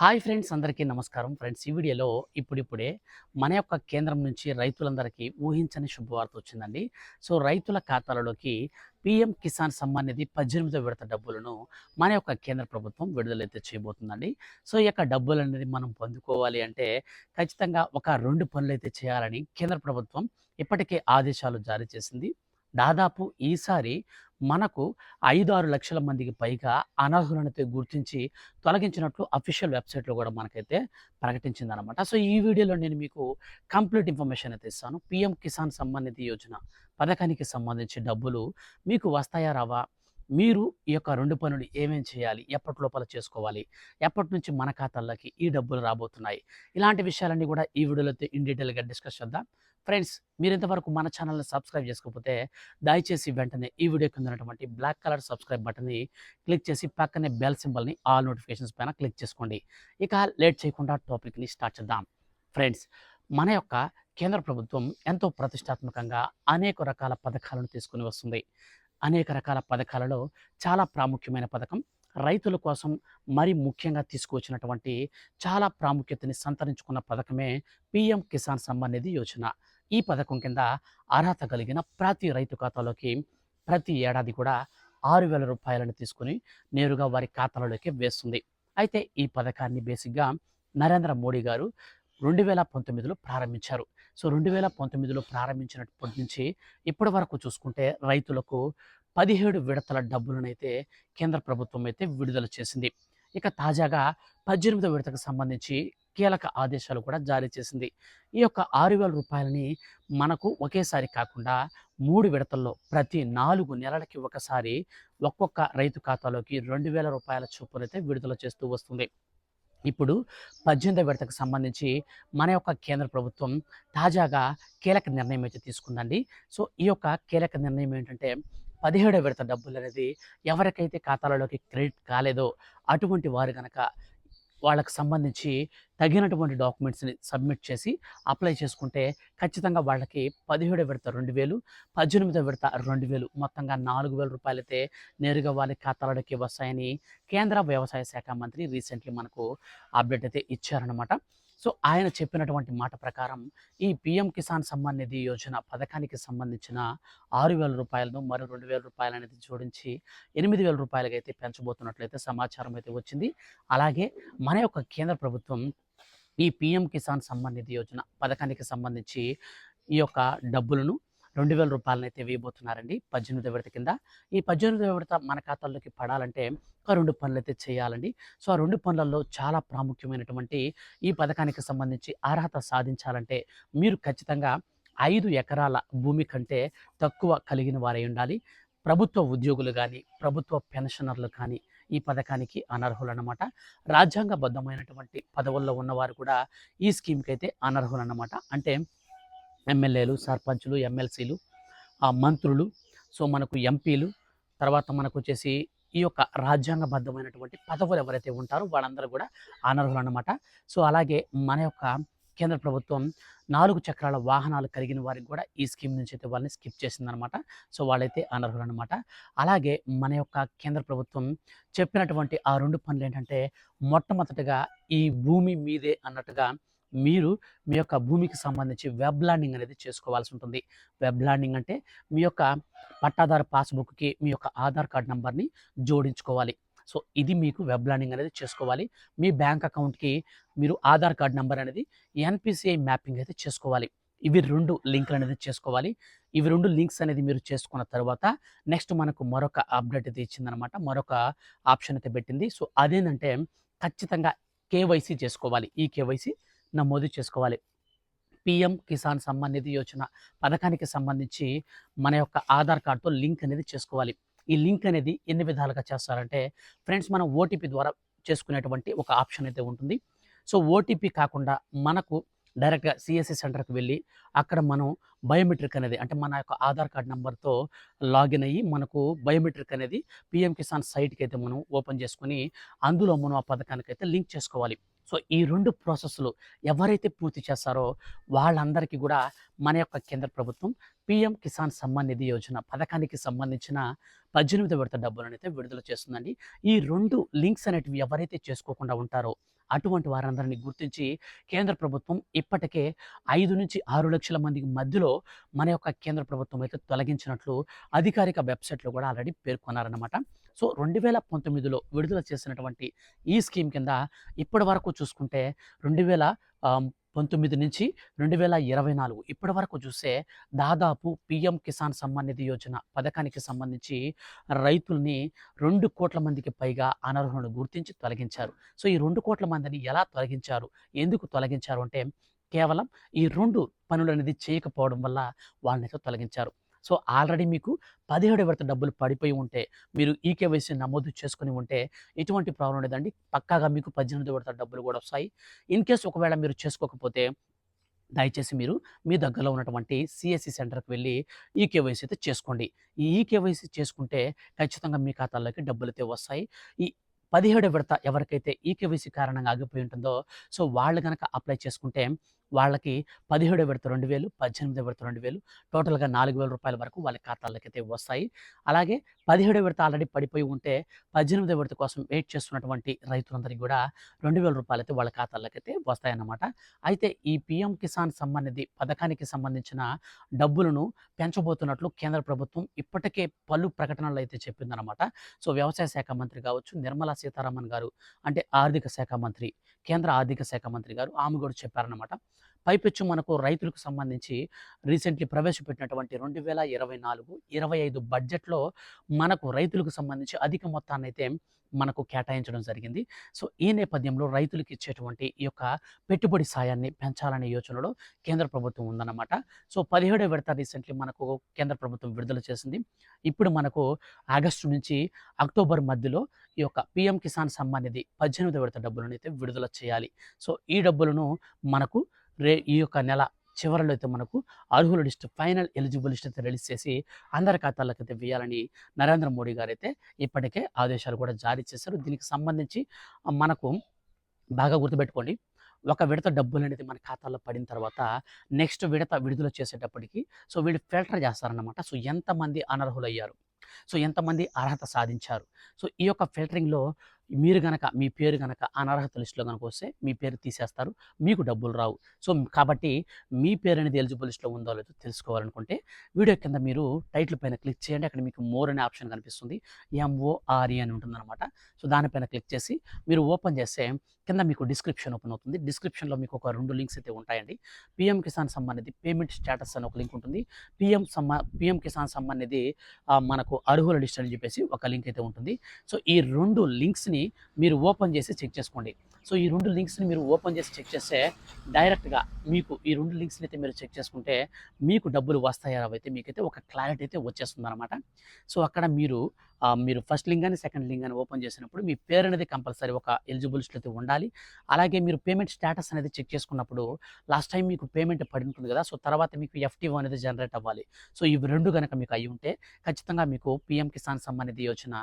Hi friends అందరికీ నమస్కారం. Friends ఈ వీడియోలో ఇప్పుడిప్పుడే మన యొక్క కేంద్రం నుంచి రైతులందరికీ ఊహించని శుభవార్త వచ్చిందండి. సో రైతుల ఖాతాలలోకి పిఎం కిసాన్ సమ్మాన్ నిధి పద్దెనిమిదో విడత డబ్బులను మన యొక్క కేంద్ర ప్రభుత్వం విడుదలైతే చేయబోతుందండి. సో ఈ యొక్క డబ్బులు అనేది మనం పొందుకోవాలి అంటే ఖచ్చితంగా ఒక రెండు పనులు అయితే చేయాలని కేంద్ర ప్రభుత్వం ఇప్పటికే ఆదేశాలు జారీ చేసింది. దాదాపు ఈసారి మనకు ఐదు ఆరు లక్షల మందికి పైగా అనర్హులనైతే గుర్తించి తొలగించినట్లు అఫీషియల్ వెబ్సైట్లో కూడా మనకైతే ప్రకటించిందనమాట సో ఈ వీడియోలో నేను మీకు కంప్లీట్ ఇన్ఫర్మేషన్ అయితే ఇస్తాను. పిఎం కిసాన్ సంబంధిత యోజన పథకానికి సంబంధించి డబ్బులు మీకు వస్తాయా రావా? మీరు ఈ యొక్క రెండు పనులు ఏమేం చేయాలి? ఎప్పటి లోపల చేసుకోవాలి? ఎప్పటి నుంచి మన ఖాతాల్లోకి ఈ డబ్బులు రాబోతున్నాయి? ఇలాంటి విషయాలన్నీ కూడా ఈ వీడియోలో ఇన్ డీటెయిల్గా డిస్కస్ చేద్దాం. ఫ్రెండ్స్ మీరు ఇంతవరకు మన ఛానల్ని సబ్స్క్రైబ్ చేసుకోకపోతే దయచేసి వెంటనే ఈ వీడియో కింద ఉన్నటువంటి బ్లాక్ కలర్ సబ్స్క్రైబ్ బటన్ని క్లిక్ చేసి పక్కనే బెల్ సింబల్ని ఆల్ నోటిఫికేషన్స్ పైన క్లిక్ చేసుకోండి. ఇక లేట్ చేయకుండా టాపిక్ని స్టార్ట్ చేద్దాం. ఫ్రెండ్స్ మన యొక్క కేంద్ర ప్రభుత్వం ఎంతో ప్రతిష్టాత్మకంగా అనేక రకాల పథకాలను తీసుకుని వస్తుంది. అనేక రకాల పథకాలలో చాలా ప్రాముఖ్యమైన పథకం. రైతుల కోసం మరి ముఖ్యంగా తీసుకువచ్చినటువంటి చాలా ప్రాముఖ్యతని సంతరించుకున్న పథకమే పిఎం కిసాన్ సమ్మాన్ నిధి యోజన. ఈ పథకం కింద అర్హత కలిగిన ప్రతి రైతు ఖాతాలోకి ప్రతి ఏడాది కూడా ఆరు వేల రూపాయలను తీసుకుని నేరుగా వారి ఖాతాలలోకి వేస్తుంది. అయితే ఈ పథకాన్ని బేసిక్గా నరేంద్ర మోడీ గారు రెండు వేల పంతొమ్మిదిలో ప్రారంభించారు. సో రెండు వేల పంతొమ్మిదిలో ప్రారంభించినప్పటి నుంచి ఇప్పటి వరకు చూసుకుంటే రైతులకు పదిహేడు విడతల డబ్బులనైతే కేంద్ర ప్రభుత్వం అయితే విడుదల చేసింది. ఇక తాజాగా పద్దెనిమిదో విడతకు సంబంధించి కీలక ఆదేశాలు కూడా జారీ చేసింది. ఈ యొక్క ఆరు వేల రూపాయలని మనకు ఒకేసారి కాకుండా మూడు విడతల్లో ప్రతి నాలుగు నెలలకి ఒకసారి ఒక్కొక్క రైతు ఖాతాలోకి రెండు వేల రూపాయల చొప్పునైతే విడుదల చేస్తూ వస్తుంది. ఇప్పుడు పద్దెనిమిదవ విడతకు సంబంధించి మన యొక్క కేంద్ర ప్రభుత్వం తాజాగా కీలక నిర్ణయం అయితే తీసుకుందండి. సో ఈ యొక్క కీలక నిర్ణయం ఏంటంటే పదిహేడో విడత డబ్బులు అనేది ఎవరికైతే ఖాతాలలోకి క్రెడిట్ కాలేదో అటువంటి వారు కనుక వాళ్ళకి సంబంధించి తగినటువంటి డాక్యుమెంట్స్ని సబ్మిట్ చేసి అప్లై చేసుకుంటే ఖచ్చితంగా వాళ్ళకి పదిహేడో విడత రెండు వేలు పద్దెనిమిదో విడత రెండు వేలు మొత్తంగా నాలుగు వేల రూపాయలైతే నేరుగా వాళ్ళ ఖాతాలలోకి వస్తాయని కేంద్ర వ్యవసాయ శాఖ మంత్రి రీసెంట్లీ మనకు అప్డేట్ అయితే ఇచ్చారనమాట సో ఆయన చెప్పినటువంటి మాట ప్రకారం ఈ పిఎం కిసాన్ సమ్మాన్ నిధి యోజన పథకానికి సంబంధించిన ఆరు వేల రూపాయలను మరో రెండు వేల రూపాయలు అనేది జోడించి ఎనిమిది వేల రూపాయలకి అయితే పెంచబోతున్నట్లయితే సమాచారం అయితే వచ్చింది. అలాగే మన యొక్క కేంద్ర ప్రభుత్వం ఈ పిఎం కిసాన్ సమ్మాన్ నిధి యోజన పథకానికి సంబంధించి ఈ యొక్క డబ్బులను రెండు వేల రూపాయలను అయితే వేయబోతున్నారండి. పద్దెనిమిది విడత కింద. ఈ పద్దెనిమిది విడత మన ఖాతాల్లోకి పడాలంటే ఒక రెండు పనులు అయితే చేయాలండి. సో ఆ రెండు పనులలో చాలా ప్రాముఖ్యమైనటువంటి ఈ పథకానికి సంబంధించి అర్హత సాధించాలంటే మీరు ఖచ్చితంగా ఐదు ఎకరాల భూమి కంటే తక్కువ కలిగిన వారై ఉండాలి. ప్రభుత్వ ఉద్యోగులు కానీ ప్రభుత్వ పెన్షనర్లు కానీ ఈ పథకానికి అనర్హులన్నమాట. రాజ్యాంగబద్ధమైనటువంటి పదవుల్లో ఉన్నవారు కూడా ఈ స్కీమ్కి అయితే అనర్హులన్నమాట. అంటే ఎమ్మెల్యేలు సర్పంచులు ఎమ్మెల్సీలు మంత్రులు సో మనకు ఎంపీలు తర్వాత మనకు వచ్చేసి ఈ యొక్క రాజ్యాంగబద్ధమైనటువంటి పదవులు ఎవరైతే ఉంటారో వాళ్ళందరూ కూడా అనర్హులు అనమాట సో అలాగే మన యొక్క కేంద్ర ప్రభుత్వం నాలుగు చక్రాల వాహనాలు కలిగిన వారికి కూడా ఈ స్కీమ్ నుంచి అయితే వాళ్ళని స్కిప్ చేసిందనమాట సో వాళ్ళైతే అనర్హులు అనమాట అలాగే మన యొక్క కేంద్ర ప్రభుత్వం చెప్పినటువంటి ఆ రెండు పనులు ఏంటంటే మొట్టమొదటిగా ఈ భూమి మీదే అన్నట్టుగా మీరు మీ యొక్క భూమికి సంబంధించి వెబ్ ల్యాండింగ్ అనేది చేసుకోవాల్సి ఉంటుంది. వెబ్ ల్యాండింగ్ అంటే మీ యొక్క పట్టాదారు పాస్బుక్కి మీ యొక్క ఆధార్ కార్డ్ నెంబర్ని జోడించుకోవాలి. సో ఇది మీకు వెబ్ ల్యాండింగ్ అనేది చేసుకోవాలి. మీ బ్యాంక్ అకౌంట్కి మీరు ఆధార్ కార్డ్ నెంబర్ అనేది ఎన్పిసిఐ మ్యాపింగ్ అయితే చేసుకోవాలి. ఇవి రెండు లింక్లు అనేది చేసుకోవాలి. ఇవి రెండు లింక్స్ అనేది మీరు చేసుకున్న తర్వాత నెక్స్ట్ మనకు మరొక అప్డేట్ అయితే ఇచ్చిందనమాట మరొక ఆప్షన్ అయితే పెట్టింది. సో అదేంటంటే ఖచ్చితంగా కేవైసీ చేసుకోవాలి. ఈ కేవైసీ నమోదు చేసుకోవాలి. పిఎం కిసాన్ సమ్మాన్ నిధి యోజన పథకానికి సంబంధించి మన యొక్క ఆధార్ కార్డుతో లింక్ అనేది చేసుకోవాలి. ఈ లింక్ అనేది ఎన్ని విధాలుగా చేస్తారంటే ఫ్రెండ్స్ మనం ఓటీపీ ద్వారా చేసుకునేటువంటి ఒక ఆప్షన్ అయితే ఉంటుంది. సో ఓటీపీ కాకుండా మనకు డైరెక్ట్గా సిఎస్సి సెంటర్కి వెళ్ళి అక్కడ మనం బయోమెట్రిక్ అనేది అంటే మన యొక్క ఆధార్ కార్డ్ నెంబర్తో లాగిన్ అయ్యి మనకు బయోమెట్రిక్ అనేది పిఎం కిసాన్ సైట్కి అయితే మనం ఓపెన్ చేసుకుని అందులో మనం ఆ పథకానికి అయితే లింక్ చేసుకోవాలి. సో ఈ రెండు ప్రాసెస్లు ఎవరైతే పూర్తి చేస్తారో వాళ్ళందరికీ కూడా మన యొక్క కేంద్ర ప్రభుత్వం పిఎం కిసాన్ సమ్మాన్ నిధి యోజన పథకానికి సంబంధించిన పద్దెనిమిది విడత డబ్బులను అయితే విడుదల చేస్తుందండి. ఈ రెండు లింక్స్ అనేటివి ఎవరైతే చేసుకోకుండా ఉంటారో అటువంటి వారందరినీ గుర్తించి కేంద్ర ప్రభుత్వం ఇప్పటికే ఐదు నుంచి ఆరు లక్షల మందికి మధ్యలో మన యొక్క కేంద్ర ప్రభుత్వం అయితే తొలగించినట్లు అధికారిక వెబ్సైట్లో కూడా ఆల్రెడీ పేర్కొన్నారన్నమాట. సో రెండు వేల పంతొమ్మిదిలో విడుదల చేసినటువంటి ఈ స్కీమ్ కింద ఇప్పటి వరకు చూసుకుంటే రెండు వేల పంతొమ్మిది నుంచి రెండు వేల ఇరవై నాలుగు. ఇప్పటి వరకు చూస్తే దాదాపు పిఎం కిసాన్ సమ్మాన్ నిధి యోజన పథకానికి సంబంధించి రైతుల్ని రెండు కోట్ల మందికి పైగా అనర్హులను గుర్తించి తొలగించారు. సో ఈ రెండు కోట్ల మందిని ఎలా తొలగించారు? ఎందుకు తొలగించారు అంటే కేవలం ఈ రెండు పనులు అనేది చేయకపోవడం వల్ల వాళ్ళని తొలగించారు. సో ఆల్రెడీ మీకు పదిహేడు విడత డబ్బులు పడిపోయి ఉంటే మీరు ఈకేవైసీ నమోదు చేసుకుని ఉంటే ఎటువంటి ప్రాబ్లం లేదండి. పక్కాగా మీకు పద్దెనిమిది విడత డబ్బులు కూడా వస్తాయి. ఇన్ కేస్ ఒకవేళ మీరు చేసుకోకపోతే దయచేసి మీరు మీ దగ్గరలో ఉన్నటువంటి సిఎస్సి సెంటర్కి వెళ్ళి ఈకేవైసీ అయితే చేసుకోండి. ఈ ఈకేవైసీ చేసుకుంటే ఖచ్చితంగా మీ ఖాతాల్లోకి డబ్బులు అయితే వస్తాయి. ఈ పదిహేడు విడత ఎవరికైతే ఈకేవైసీ కారణంగా ఆగిపోయి ఉంటుందో సో వాళ్ళు కనుక అప్లై చేసుకుంటే వాళ్ళకి పదిహేడు విడత రెండు వేలు పద్దెనిమిది విడత రెండు వేలు టోటల్గా నాలుగు వేల రూపాయల వరకు వాళ్ళ ఖాతాల్లోకి అయితే వస్తాయి. అలాగే పదిహేడు విడత ఆల్రెడీ పడిపోయి ఉంటే పద్దెనిమిది విడత కోసం వెయిట్ చేస్తున్నటువంటి రైతులందరికీ కూడా రెండు వేల రూపాయలు అయితే వాళ్ళ ఖాతాల్లోకి అయితే వస్తాయన్నమాట. అయితే ఈ పిఎం కిసాన్ సంబంధించి పథకానికి సంబంధించిన డబ్బులను పెంచబోతున్నట్లు కేంద్ర ప్రభుత్వం ఇప్పటికే పలు ప్రకటనలు అయితే చెప్పిందనమాట సో వ్యవసాయ శాఖ మంత్రి కావచ్చు నిర్మలా సీతారామన్ గారు అంటే ఆర్థిక శాఖ మంత్రి కేంద్ర ఆర్థిక శాఖ మంత్రి గారు ఆమె కూడా చెప్పారనమాట పైపెచ్చు మనకు రైతులకు సంబంధించి రీసెంట్లీ ప్రవేశపెట్టినటువంటి రెండు వేల ఇరవై నాలుగు ఇరవై ఐదు బడ్జెట్లో మనకు రైతులకు సంబంధించి అధిక మొత్తాన్ని అయితే మనకు కేటాయించడం జరిగింది. సో ఈ నేపథ్యంలో రైతులకు ఇచ్చేటువంటి ఈ యొక్క పెట్టుబడి సాయాన్ని పెంచాలనే యోచనలో కేంద్ర ప్రభుత్వం ఉందన్నమాట. సో పదిహేడో విడత రీసెంట్లీ మనకు కేంద్ర ప్రభుత్వం విడుదల చేసింది. ఇప్పుడు మనకు ఆగస్టు నుంచి అక్టోబర్ మధ్యలో ఈ యొక్క పిఎం కిసాన్ సమ్మాన్ నిధి పద్దెనిమిది విడత డబ్బులను అయితే విడుదల చేయాలి. సో ఈ డబ్బులను మనకు రే ఈ యొక్క నెల చివరిలో అయితే మనకు అర్హుల లిస్ట్ ఫైనల్ ఎలిజిబుల్ లిస్ట్ అయితే రిలీజ్ చేసి అందరి ఖాతాలకు అయితే వేయాలని నరేంద్ర మోడీ గారు అయితే ఇప్పటికే ఆదేశాలు కూడా జారీ చేశారు. దీనికి సంబంధించి మనకు బాగా గుర్తుపెట్టుకోండి ఒక విడత డబ్బులు అనేది మన ఖాతాలో పడిన తర్వాత నెక్స్ట్ విడత విడుదల చేసేటప్పటికి సో వీళ్ళు ఫిల్టర్ చేస్తారన్నమాట. సో ఎంతమంది అనర్హులయ్యారు? సో ఎంతమంది అర్హత సాధించారు? సో ఈ యొక్క ఫిల్టరింగ్లో మీరు గనక మీ పేరు గనక అనర్హత లిస్టులో కనుక వస్తే మీ పేరు తీసేస్తారు మీకు డబ్బులు రావు. సో కాబట్టి మీ పేరు అనేది ఎలిజిబుల్ లిస్టులో ఉందో లేదో తెలుసుకోవాలనుకుంటే వీడియో కింద మీరు టైటిల్ పైన క్లిక్ చేయండి. అక్కడ మీకు మోర్ అనే ఆప్షన్ కనిపిస్తుంది. ఎంఓఆర్ఈ అని ఉంటుందన్నమాట. సో దానిపైన క్లిక్ చేసి మీరు ఓపెన్ చేస్తే కింద మీకు డిస్క్రిప్షన్ ఓపెన్ అవుతుంది. డిస్క్రిప్షన్లో మీకు ఒక రెండు లింక్స్ అయితే ఉంటాయండి. పిఎం కిసాన్ సంబంధించి పేమెంట్ స్టేటస్ అని ఒక లింక్ ఉంటుంది. పిఎం సమ్మా పిఎం కిసాన్ సంబంధించి మనకు అర్హుల లిస్ట్ అని చెప్పేసి ఒక లింక్ అయితే ఉంటుంది. సో ఈ రెండు లింక్స్ని మీరు ఓపెన్ చేసి చెక్ చేసుకోండి. సో ఈ రెండు లింక్స్ని మీరు ఓపెన్ చేసి చెక్ చేస్తే డైరెక్ట్గా మీకు ఈ రెండు లింక్స్ని అయితే మీరు చెక్ చేసుకుంటే మీకు డబ్బులు వస్తాయా అయితే మీకైతే ఒక క్లారిటీ అయితే వచ్చేస్తుంది అనమాట సో అక్కడ మీరు మీరు ఫస్ట్ లింక్ కానీ సెకండ్ లింక్ అని ఓపెన్ చేసినప్పుడు మీ పేరు అనేది కంపల్సరీ ఒక ఎలిజిబిలిటీ అయితే ఉండాలి. అలాగే మీరు పేమెంట్ స్టేటస్ అనేది చెక్ చేసుకున్నప్పుడు లాస్ట్ టైం మీకు పేమెంట్ పడి ఉంటుంది కదా సో తర్వాత మీకు ఎఫ్టీఓ అనేది జనరేట్ అవ్వాలి. సో ఇవి రెండు కనుక మీకు అయి ఉంటే ఖచ్చితంగా మీకు పిఎం కిసాన్ సమ్మాన్ నిధి యోజన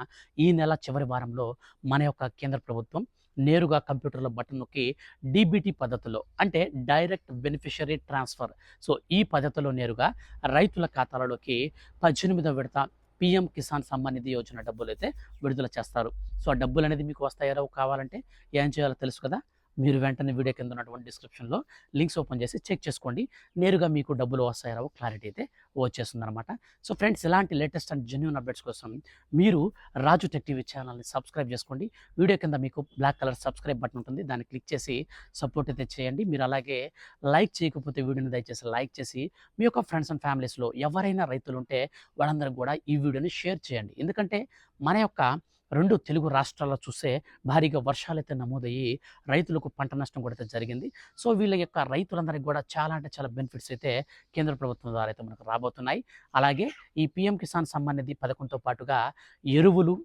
ఈ నెల చివరి వారంలో మన యొక్క కేంద్ర ప్రభుత్వం నేరుగా కంప్యూటర్లో బటన్ నొక్కి డీబీటీ పద్ధతిలో అంటే డైరెక్ట్ బెనిఫిషరీ ట్రాన్స్ఫర్. సో ఈ పద్ధతిలో నేరుగా రైతుల ఖాతాలలోకి పద్దెనిమిదో విడత పిఎం కిసాన్ సమ్మాన్ నిధి యోజన డబ్బులు అయితే విడుదల చేస్తారు. సో ఆ డబ్బులు అనేది మీకు వస్తాయో కావాలంటే? ఏం చేయాలో తెలుసు కదా? మీరు వెంటనే వీడియో కింద ఉన్నటువంటి డిస్క్రిప్షన్లో లింక్స్ ఓపెన్ చేసి చెక్ చేసుకోండి. నేరుగా మీకు డబ్బులు వస్తాయో క్లారిటీ అయితే వచ్చేస్తుంది అనమాట సో ఫ్రెండ్స్ ఇలాంటి లేటెస్ట్ అండ్ జెన్యున్ అప్డేట్స్ కోసం మీరు రాజు టెక్ టీవీ ఛానల్ని సబ్స్క్రైబ్ చేసుకోండి. వీడియో కింద మీకు బ్లాక్ కలర్ సబ్స్క్రైబ్ బటన్ ఉంటుంది. దాన్ని క్లిక్ చేసి సపోర్ట్ అయితే చేయండి. మీరు అలాగే లైక్ చేయకపోతే వీడియోని దయచేసి లైక్ చేసి మీ యొక్క ఫ్రెండ్స్ అండ్ ఫ్యామిలీస్లో ఎవరైనా రైతులు ఉంటే వాళ్ళందరికీ కూడా ఈ వీడియోని షేర్ చేయండి. ఎందుకంటే మన యొక్క రెండు తెలుగు రాష్ట్రాల్లో చూస్తే భారీగా వర్షాలైతే నమోదయ్యి రైతులకు పంట నష్టం కూడా జరిగింది. సో వీళ్ళ యొక్క రైతులందరికీ కూడా చాలా అంటే చాలా బెనిఫిట్స్ అయితే కేంద్ర ప్రభుత్వం ద్వారా అయితే మనకు రాబోతున్నాయి. అలాగే ఈ పిఎం కిసాన్ సమ్మాన్ నిధి పథకంతో పాటుగా ఎరువులు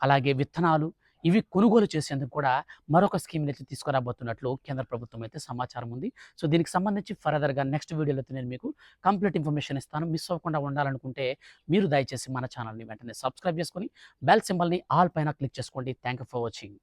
అలాగే విత్తనాలు ఇవి కొనుగోలు చేసేందుకు కూడా మరొక స్కీమ్ని అయితే తీసుకురాబోతున్నట్లు కేంద్ర ప్రభుత్వం అయితే సమాచారం ఉంది. సో దీనికి సంబంధించి ఫర్దర్గా నెక్స్ట్ వీడియోలో అయితే నేను మీకు కంప్లీట్ ఇన్ఫర్మేషన్ ఇస్తాను. మిస్ అవ్వకుండా ఉండాలనుకుంటే మీరు దయచేసి మన ఛానల్ని వెంటనే సబ్స్క్రైబ్ చేసుకొని బెల్ సింబల్ని ఆల్ పైన క్లిక్ చేసుకోండి. Thank for watching